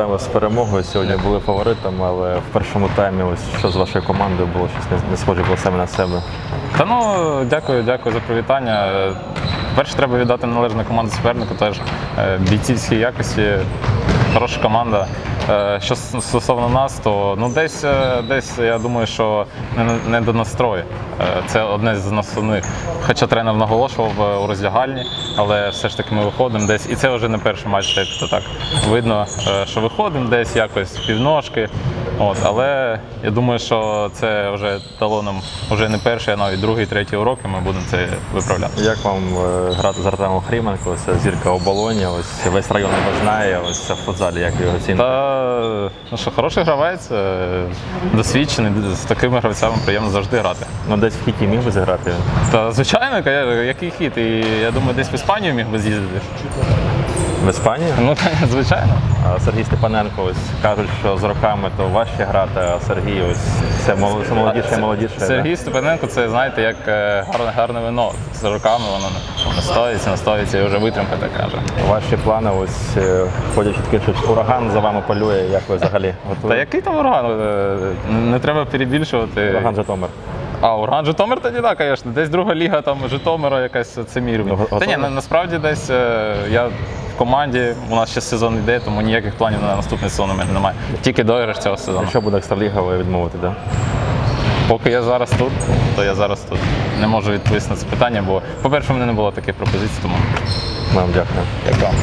З перемогою сьогодні були фаворитами, але в першому таймі ось що з вашою командою було щось не, схоже було саме на себе. Та ну дякую, дякую за привітання. Е, Перше, треба віддати належну команду супернику, теж бійцівській бійцівські якості, хороша команда. Е, Що стосовно нас, то ну десь, е, десь я думаю, що не, не до настрою. Е, Це одне з основних. Хоча тренер наголошував у роздягальні, але все ж таки ми виходимо десь. І це вже не перший матч, як то так видно, що виходимо десь якось півножки. От, але я думаю, що це вже дало нам вже не перший, а навіть другий, третій урок, і ми будемо це виправляти. Як вам грати з Артемом Хріменко? Це зірка оболоні, ось весь район його знає, ось це в як його оцінити? Та ну що, хороший гравець, е, досвідчений, з такими гравцями приємно завжди грати. Ну десь в хіті міг би зіграти. Та звичайно, який хіт. І я думаю, десь в Іспанію міг би з'їздити. В Іспанії? Ну так, звичайно. Сергій Степаненко ось кажуть, що з роками то важче грати, а Сергій ось все мол- все молодіше і молодіше. Сергій Степаненко це знаєте, як е, гарне, гарне вино. З роками воно настоїться, настоїться і вже витримка така вже. Ваші плани, ось е, ходять чутки, що ураган за вами полює, як ви взагалі Та який там ураган? Е, Не треба перебільшувати. Ураган Житомир. А, ураган Житомир тоді так, звісно. Десь друга ліга там Житомира якась це рівень. Ну, Та ні, насправді десь я команді, у нас ще сезон йде, тому ніяких планів на наступний сезон у мене немає. Тільки доіграш цього сезону. Якщо буде екстраліга, ви відмовите, так? Да? Поки я зараз тут, то я зараз тут. Не можу відповісти на це питання, бо, по-перше, в мене не було таких пропозицій, тому вам дякую. як вам.